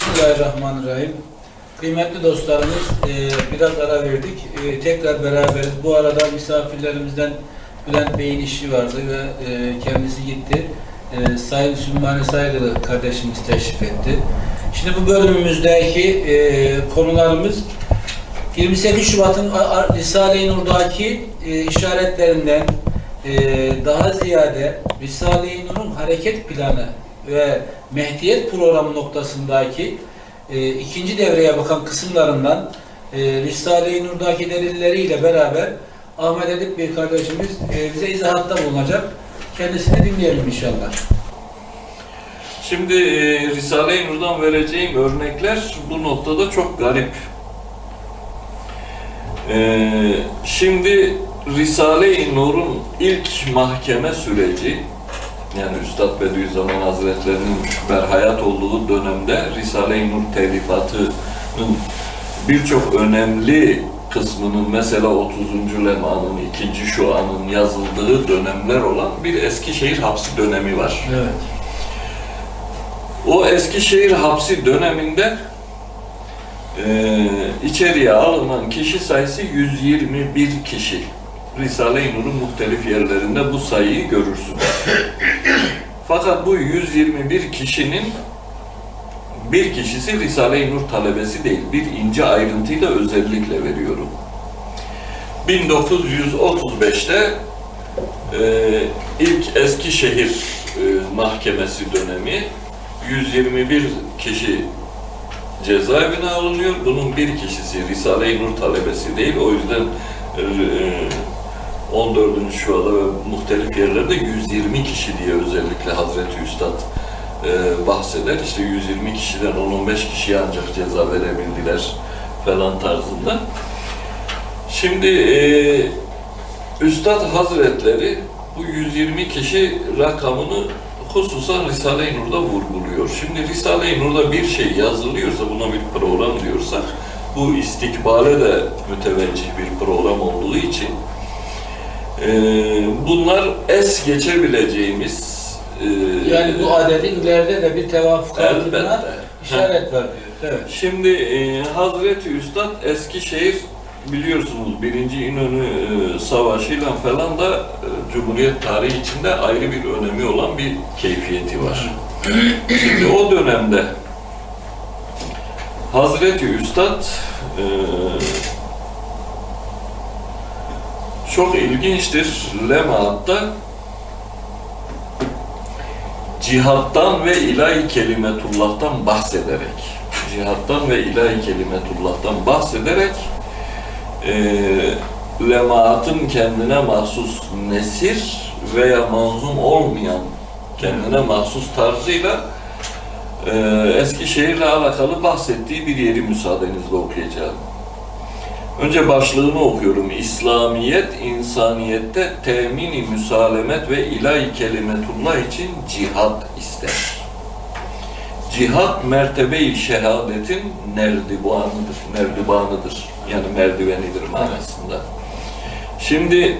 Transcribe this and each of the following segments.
Bismillahirrahmanirrahim. Kıymetli dostlarımız, e, biraz ara verdik. E, tekrar beraberiz. Bu arada misafirlerimizden Bülent Bey'in işi vardı ve e, kendisi gitti. E, Sayın Sümmani Sayılı kardeşimiz teşrif etti. Şimdi bu bölümümüzdeki e, konularımız 28 Şubat'ın Risale-i Nur'daki e, işaretlerinden e, daha ziyade Risale-i Nur'un hareket planı ve Mehdiyet programı noktasındaki e, ikinci devreye bakan kısımlarından e, Risale-i Nur'daki delilleriyle beraber Ahmet Edip Bey kardeşimiz e, bize izahatta bulunacak. Kendisini dinleyelim inşallah. Şimdi e, Risale-i Nur'dan vereceğim örnekler bu noktada çok garip. E, şimdi Risale-i Nur'un ilk mahkeme süreci, yani Üstad Bediüzzaman Hazretlerinin berhayat olduğu dönemde Risale-i Nur telifatının birçok önemli kısmının mesela 30. lemanın, ikinci şuanın yazıldığı dönemler olan bir Eskişehir hapsi dönemi var. Evet. O Eskişehir hapsi döneminde eee içeriye alınan kişi sayısı 121 kişi. Risale-i Nur'un muhtelif yerlerinde bu sayıyı görürsünüz. Fakat bu 121 kişinin bir kişisi Risale-i Nur talebesi değil. Bir ince ayrıntıyı da özellikle veriyorum. 1935'te eee ilk Eskişehir eee, mahkemesi dönemi 121 kişi cezaevine alınıyor. Bunun bir kişisi Risale-i Nur talebesi değil. O yüzden e, 14. şuada ve muhtelif yerlerde 120 kişi diye özellikle Hazreti Üstad e, bahseder. İşte 120 kişiden 10-15 kişiye ancak ceza verebildiler falan tarzında. Şimdi e, Üstad Hazretleri bu 120 kişi rakamını hususan Risale-i Nur'da vurguluyor. Şimdi Risale-i Nur'da bir şey yazılıyorsa, buna bir program diyorsak, bu istikbale de müteveccih bir program olduğu için e, bunlar es geçebileceğimiz e, Yani bu adetin ileride de bir tevafukatına Elbette. işaret var diyor. Evet. Şimdi e, Hazreti Üstad Eskişehir biliyorsunuz birinci İnönü e, Savaşı'yla falan da e, Cumhuriyet tarihi içinde ayrı bir önemi olan bir keyfiyeti var. Şimdi o dönemde Hazreti Üstad e, çok ilginçtir. Lemaat'ta cihattan ve ilahi kelimetullah'tan bahsederek cihattan ve ilahi kelimetullah'tan bahsederek e, lemaatın kendine mahsus nesir veya manzum olmayan kendine mahsus tarzıyla e, Eskişehir'le alakalı bahsettiği bir yeri müsaadenizle okuyacağım. Önce başlığını okuyorum. İslamiyet, insaniyette temini müsalemet ve ilahi kelimetullah için cihat ister. Cihat mertebe-i şehadetin nerdivanıdır, nerdivanıdır. Yani merdivenidir manasında. Şimdi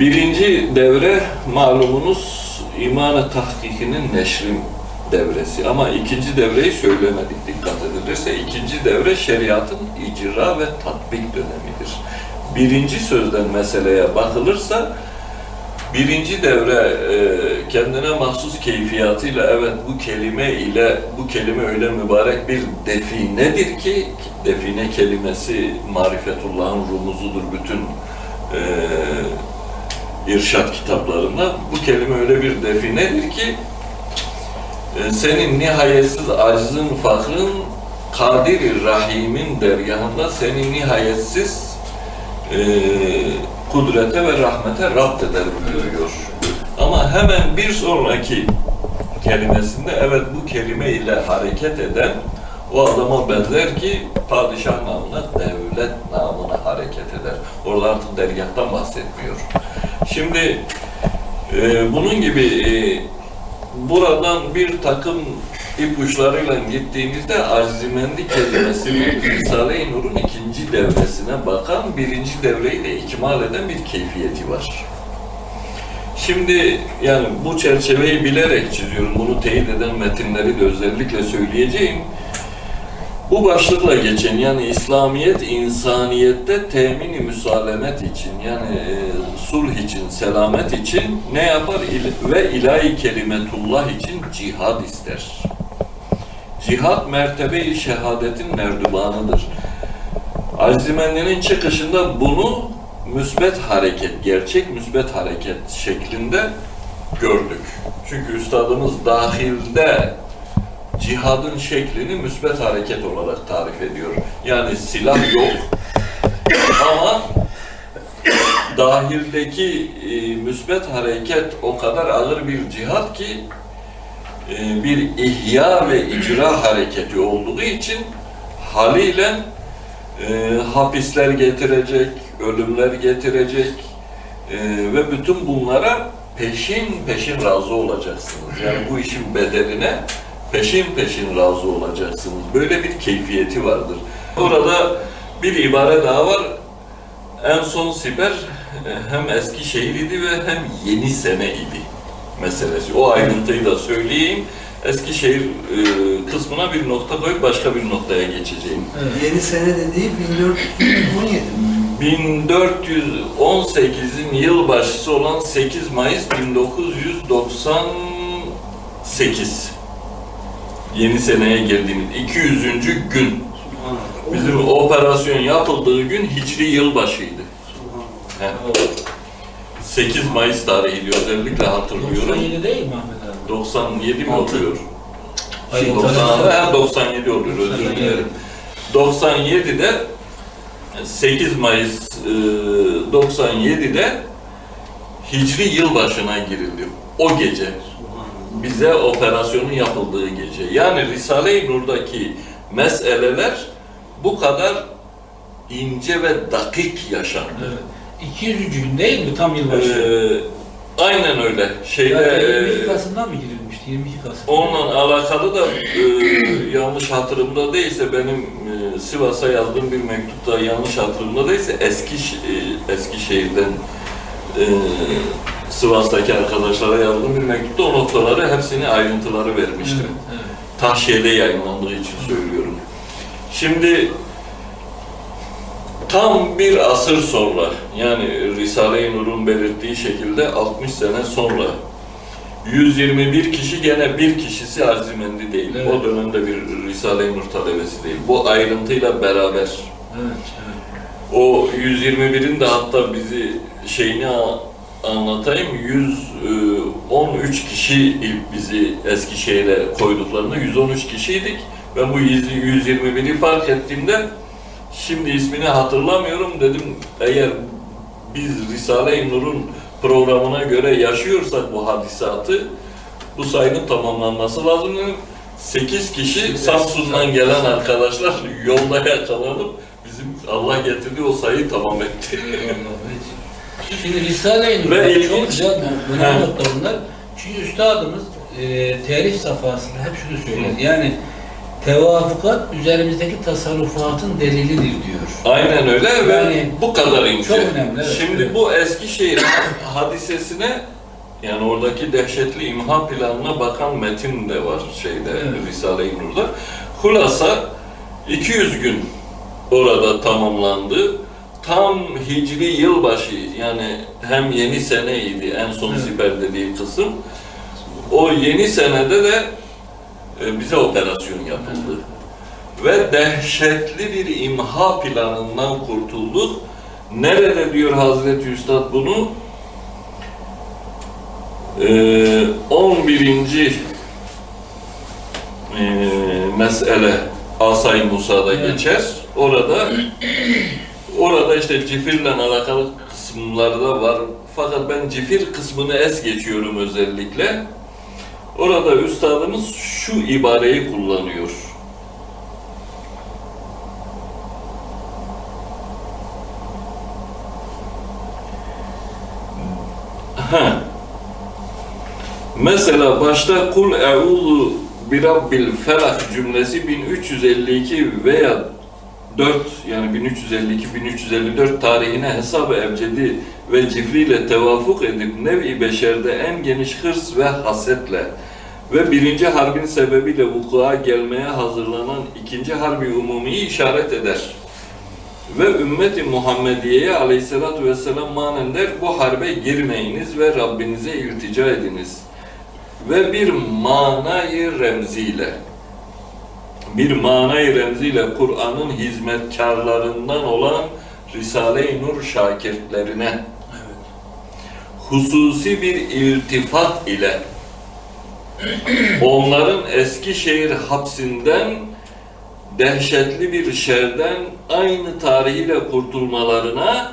birinci devre malumunuz imanı tahkikinin neşrin devresi. Ama ikinci devreyi söylemedik dikkat edilirse. ikinci devre şeriatın icra ve tatbik dönemidir. Birinci sözden meseleye bakılırsa birinci devre e, kendine mahsus keyfiyatıyla evet bu kelime ile bu kelime öyle mübarek bir definedir ki define kelimesi marifetullah'ın rumuzudur bütün e, irşat kitaplarında. Bu kelime öyle bir definedir ki senin nihayetsiz acizin, fakrın, kadir Rahim'in dergahında seni nihayetsiz e, kudrete ve rahmete rapt eder buyuruyor. Ama hemen bir sonraki kelimesinde evet bu kelime ile hareket eden o adama benzer ki padişah namına, devlet namına hareket eder. Orada artık dergahtan bahsetmiyor. Şimdi e, bunun gibi e, buradan bir takım ipuçlarıyla gittiğimizde azimendi kelimesinin Risale-i Nur'un ikinci devresine bakan, birinci devreyi de ikmal eden bir keyfiyeti var. Şimdi yani bu çerçeveyi bilerek çiziyorum. Bunu teyit eden metinleri de özellikle söyleyeceğim. Bu başlıkla geçen yani İslamiyet insaniyette temini müsalemet için yani e, sulh için, selamet için ne yapar İl- ve ilahi kelimetullah için cihad ister. Cihad mertebe-i şehadetin merdubanıdır. Azimendi'nin çıkışında bunu müsbet hareket, gerçek müsbet hareket şeklinde gördük. Çünkü üstadımız dahilde cihadın şeklini müsbet hareket olarak tarif ediyor. Yani silah yok ama dahildeki e, müsbet hareket o kadar ağır bir cihat ki e, bir ihya ve icra hareketi olduğu için haliyle e, hapisler getirecek, ölümler getirecek e, ve bütün bunlara peşin peşin razı olacaksınız. Yani bu işin bedeline peşin peşin razı olacaksınız. Böyle bir keyfiyeti vardır. Orada bir ibare daha var. En son siper e, hem eski şehir idi ve hem yeni sene idi meselesi. O ayrıntıyı da söyleyeyim. Eskişehir e, kısmına bir nokta koyup başka bir noktaya geçeceğim. Evet. Yeni sene dediği 1417 mi? 1418'in yılbaşısı olan 8 Mayıs 1998. Yeni seneye girdiğimiz 200. gün. Bizim operasyon yapıldığı gün Hicri yılbaşıydı. He. 8 Mayıs tarihiydi özellikle hatırlıyorum. 97 değil mi Ahmet abi? 97 mi oluyor? Hayır, 90, ha, 97 oluyor özür dilerim. 97'de 8 Mayıs e, 97'de Hicri yılbaşına girildi. O gece bize operasyonun yapıldığı gece. Yani Risale-i Nur'daki meseleler bu kadar ince ve dakik yaşandı. Evet. 200. gün değil mi tam yılbaşı? Ee, aynen öyle. Şeyde yani e, 22 Kasım'da mı girilmişti? 22 Kasım. Onunla alakalı da e, yanlış hatırımda değilse benim e, Sivas'a yazdığım bir mektupta yanlış hatırımda değilse eski e, Eskişehir'den e, Sivas'taki arkadaşlara yazdığım bir mektupta o noktaları hepsini ayrıntıları vermiştim. Evet, evet. Tahşiye'de yayınlandığı için söylüyorum. Şimdi tam bir asır sonra yani Risale-i Nur'un belirttiği şekilde 60 sene sonra 121 kişi gene bir kişisi Arzimendi değil. Evet. O dönemde bir Risale-i Nur talebesi değil. Bu ayrıntıyla beraber Evet, evet. o 121'in de hatta bizi şeyini anlatayım. 113 kişi ilk bizi Eskişehir'e koyduklarında 113 kişiydik. Ben bu 100 121'i fark ettiğimde şimdi ismini hatırlamıyorum dedim eğer biz Risale-i Nur'un programına göre yaşıyorsak bu hadisatı bu sayının tamamlanması lazım dedim. 8 kişi Samsun'dan gelen arkadaşlar yolda yakalanıp bizim Allah getirdiği o sayıyı tamam etti. Şimdi Risale-i Nur'da Ve çok ilginç- güzel önemli nokta bunlar. Çünkü üstadımız e, terif safhasında hep şunu söyledi. Yani tevafukat üzerimizdeki tasarrufatın delilidir diyor. Aynen öyle ve Yani bu kadar ince. çok önemli, evet, Şimdi evet. bu Eskişehir hadisesine yani oradaki dehşetli imha planına bakan metin de var şeyde Evet. Risale-i Nur'da. Hulasa 200 gün orada tamamlandı. Tam Hicri yılbaşı yani hem yeni seneydi en son siper dediği kısım. O yeni senede de e, bize operasyon yapıldı. Ve dehşetli bir imha planından kurtulduk. Nerede diyor Hazreti Üstad bunu? Ee, 11. Ee, mesele Asay Musa'da geçer. Orada orada işte cifirle alakalı kısımlarda var. Fakat ben cifir kısmını es geçiyorum özellikle. Orada üstadımız şu ibareyi kullanıyor. Ha. Mesela başta kul e'udhu bi rabbil felak cümlesi 1352 veya 4 yani 1352-1354 tarihine hesab-ı ebcedi ve cifriyle tevafuk edip nev-i beşerde en geniş hırs ve hasetle ve birinci harbin sebebiyle vuku'a gelmeye hazırlanan ikinci harbi umumiyi işaret eder. Ve ümmeti Muhammediye'ye aleyhissalatü vesselam manen der, bu harbe girmeyiniz ve Rabbinize iltica ediniz. Ve bir manayı remziyle, bir manayı remziyle Kur'an'ın hizmetkarlarından olan Risale-i Nur şakirtlerine hususi bir iltifat ile onların Eskişehir hapsinden dehşetli bir şerden aynı tarihiyle kurtulmalarına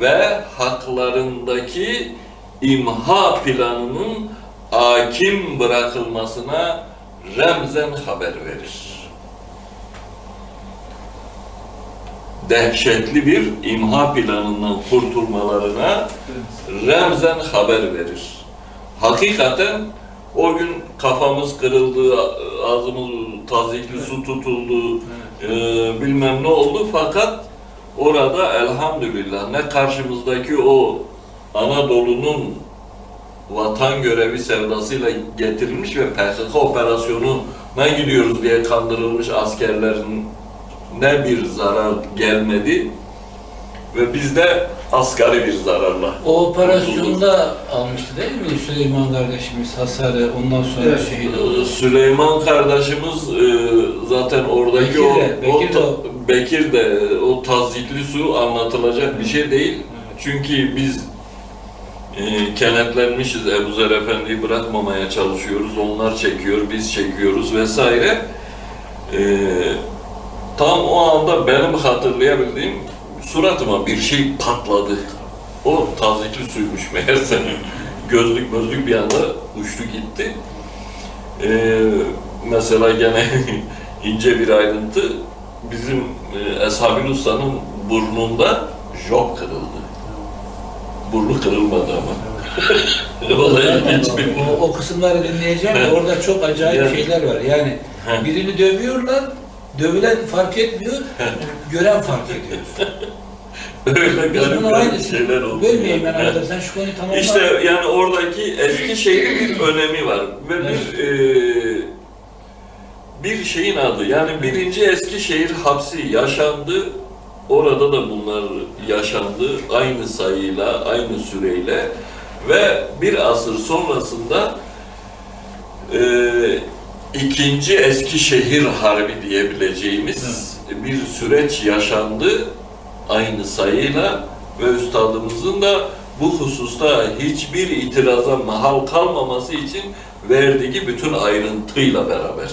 ve haklarındaki imha planının hakim bırakılmasına remzen haber verir. Dehşetli bir imha planından kurtulmalarına remzen haber verir. Hakikaten o gün kafamız kırıldı, ağzımız tazikli su tutuldu, e, bilmem ne oldu fakat orada elhamdülillah ne karşımızdaki o Anadolu'nun vatan görevi sevdasıyla getirilmiş ve PKK operasyonuna gidiyoruz diye kandırılmış askerlerin ne bir zarar gelmedi ve biz de asgari bir zararla. O operasyonda almıştı değil mi Süleyman kardeşimiz hasarı ondan sonra Evet. şehit oldu. Ee, Süleyman kardeşimiz e, zaten oradaki Bekir o, de, o Bekir de ta- o. Bekir de o tazikli su anlatılacak bir şey değil. Çünkü biz e, kenetlenmişiz Ebu Zer Efendi'yi bırakmamaya çalışıyoruz. Onlar çekiyor, biz çekiyoruz vesaire. E, tam o anda benim hatırlayabildiğim suratıma bir şey patladı. O tazikli suymuş meğerse. Gözlük gözlük bir anda uçtu gitti. Ee, mesela gene ince bir ayrıntı bizim e, Eshabil Usta'nın burnunda job kırıldı. Burnu kırılmadı ama. Vallahi O, o kısımları dinleyeceğim de orada çok acayip Yani- şeyler var. Yani Heh. birini dövüyorlar, dövülen fark etmiyor, gören fark ediyor. öyle Biz garip bunu garip şeyler oldu. Bölmeyeyim ben Heh. arada, sen şu konuyu tamamla. İşte yani oradaki Eskişehir'in bir önemi var ve bir e, bir şeyin adı yani birinci Eskişehir hapsi yaşandı. Orada da bunlar yaşandı aynı sayıyla, aynı süreyle ve bir asır sonrasında e, ikinci Eskişehir Harbi diyebileceğimiz bir süreç yaşandı aynı sayıyla ve üstadımızın da bu hususta hiçbir itiraza mahal kalmaması için verdiği bütün ayrıntıyla beraber.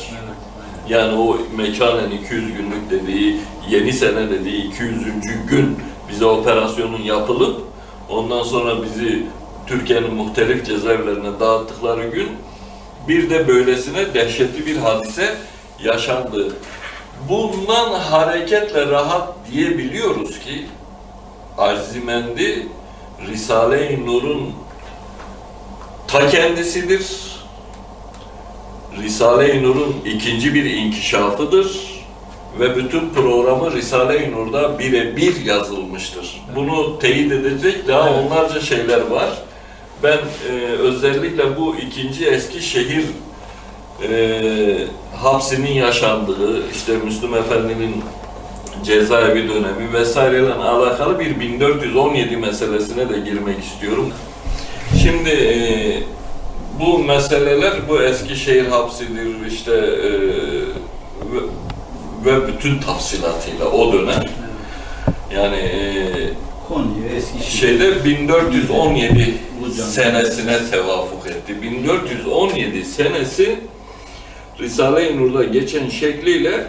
Yani o mekanen 200 günlük dediği, yeni sene dediği 200. gün bize operasyonun yapılıp ondan sonra bizi Türkiye'nin muhtelif cezaevlerine dağıttıkları gün bir de böylesine dehşetli bir hadise yaşandı. Bundan hareketle rahat diyebiliyoruz ki Arzimendi Risale-i Nur'un ta kendisidir. Risale-i Nur'un ikinci bir inkişafıdır ve bütün programı Risale-i Nur'da birebir yazılmıştır. Bunu teyit edecek daha Evet. onlarca şeyler var. Ben e, özellikle bu ikinci Eskişehir e, hapsinin yaşandığı, işte Müslüm Efendi'nin cezaevi dönemi vesaireyle alakalı bir 1417 meselesine de girmek istiyorum. Şimdi e, bu meseleler bu Eskişehir hapsidir işte e, ve, ve bütün tafsilatıyla o dönem yani e, Konya, Eskişehir. şeyde 1417 Ulucan. senesine tevafuk etti. 1417 senesi Risale-i Nur'da geçen şekliyle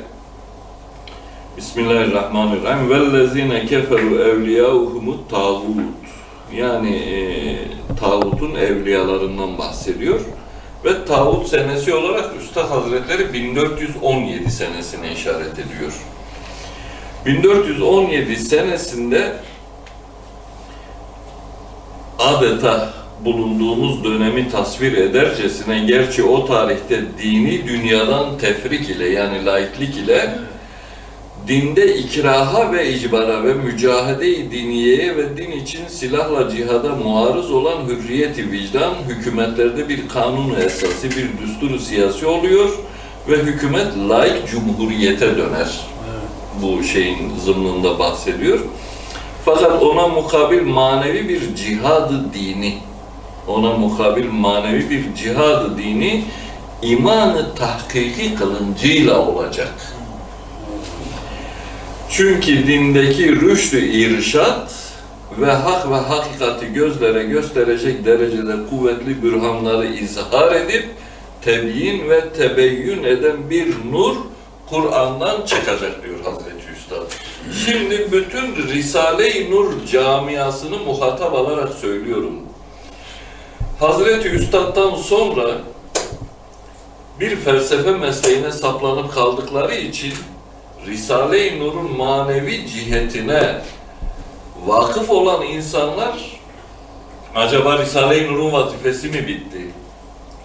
Bismillahirrahmanirrahim. Vellezine keferu evliyauhumut tağut. Yani e, tağutun evliyalarından bahsediyor. Ve tağut senesi olarak Üstad Hazretleri 1417 senesine işaret ediyor. 1417 senesinde adeta bulunduğumuz dönemi tasvir edercesine gerçi o tarihte dini dünyadan tefrik ile yani laiklik ile dinde ikraha ve icbara ve mücahede-i diniyeye ve din için silahla cihada muarız olan hürriyeti vicdan hükümetlerde bir kanun esası, bir düsturu siyasi oluyor ve hükümet laik cumhuriyete döner. Bu şeyin zımnında bahsediyor. Fakat ona mukabil manevi bir cihadı dini, ona mukabil manevi bir cihadı dini imanı tahkiki kılıncıyla olacak. Çünkü dindeki rüştü irşat ve hak ve hakikati gözlere gösterecek derecede kuvvetli bürhanları izhar edip tebyin ve tebeyyün eden bir nur Kur'an'dan çıkacak diyor Hazreti Üstad. Şimdi bütün Risale-i Nur camiasını muhatap alarak söylüyorum. Hazreti Üstad'dan sonra bir felsefe mesleğine saplanıp kaldıkları için Risale-i Nur'un manevi cihetine vakıf olan insanlar acaba Risale-i Nur'un vazifesi mi bitti?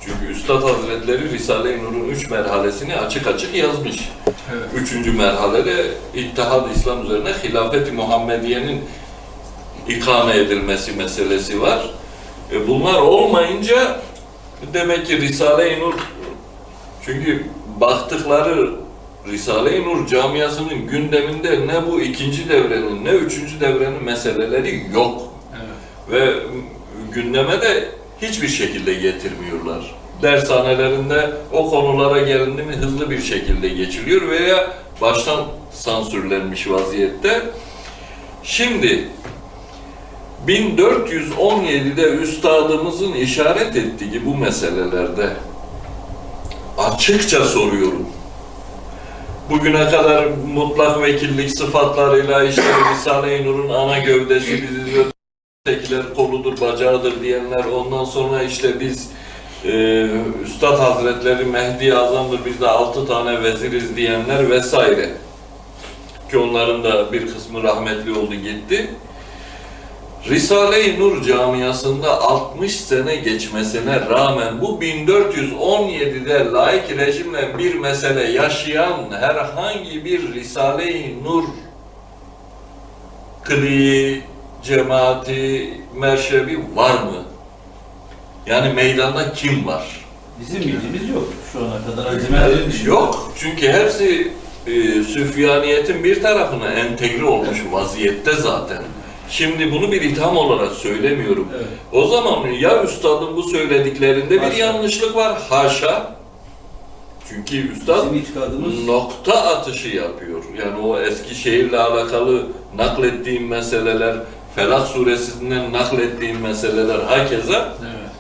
Çünkü Üstad Hazretleri Risale-i Nur'un üç merhalesini açık açık yazmış. Evet. Üçüncü merhalede İttihad İslam üzerine Hilafet-i Muhammediye'nin ikame edilmesi meselesi var. E bunlar olmayınca demek ki Risale-i Nur çünkü baktıkları Risale-i Nur camiasının gündeminde ne bu ikinci devrenin ne üçüncü devrenin meseleleri yok. Evet. Ve gündeme de hiçbir şekilde getirmiyorlar. Dershanelerinde o konulara gelindi mi hızlı bir şekilde geçiliyor veya baştan sansürlenmiş vaziyette. Şimdi 1417'de üstadımızın işaret ettiği bu meselelerde açıkça soruyorum. Bugüne kadar mutlak vekillik sıfatlarıyla işte Risale-i Nur'un ana gövdesi biziz ötekiler koludur, bacağıdır diyenler, ondan sonra işte biz e, Üstad Hazretleri Mehdi Azam'dır, biz de altı tane veziriz diyenler vesaire. Ki onların da bir kısmı rahmetli oldu gitti. Risale-i Nur camiasında 60 sene geçmesine rağmen bu 1417'de laik rejimle bir mesele yaşayan herhangi bir Risale-i Nur kliği, cemaati, merşebi var mı? Yani meydanda kim var? Bizim bildiğimiz yok şu ana kadar. Azimetlerin. Yok. Çünkü hepsi e, Süfyaniyetin bir tarafına entegre olmuş vaziyette zaten. Şimdi bunu bir itham olarak söylemiyorum. Evet. O zaman ya üstadın bu söylediklerinde bir Haşa. yanlışlık var. Haşa. Çünkü üstad itikadımız nokta atışı yapıyor. Yani o eski şehirle alakalı naklettiğim meseleler, Felak suresinden naklettiğim meseleler hakeza Evet.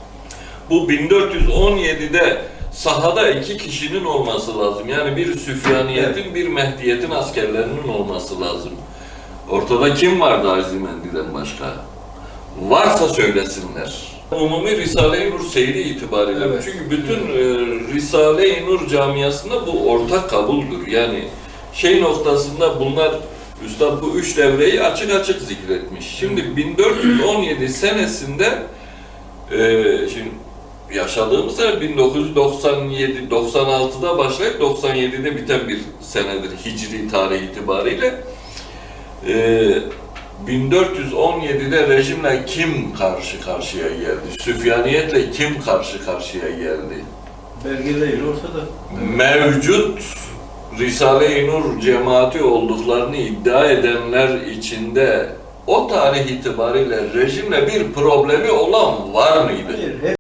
bu 1417'de sahada iki kişinin olması lazım. Yani bir Süfyaniyetin, bir Mehdiyetin askerlerinin olması lazım. Ortada kim vardı Azimendi'den başka? Varsa söylesinler. Umumi Risale-i Nur seyri itibariyle. Evet. Çünkü bütün e, Risale-i Nur camiasında bu ortak kabuldur. Yani şey noktasında bunlar Üstad bu üç devreyi açık açık zikretmiş. Şimdi 1417 senesinde e, şimdi yaşadığımız sene 1997 96'da başlayıp 97'de biten bir senedir hicri tarih itibariyle. Ee, 1417'de rejimle kim karşı karşıya geldi? Süfyaniyetle kim karşı karşıya geldi? belgeleri ortada. Mevcut Risale-i Nur cemaati olduklarını iddia edenler içinde o tarih itibariyle rejimle bir problemi olan var mıydı? Hayır,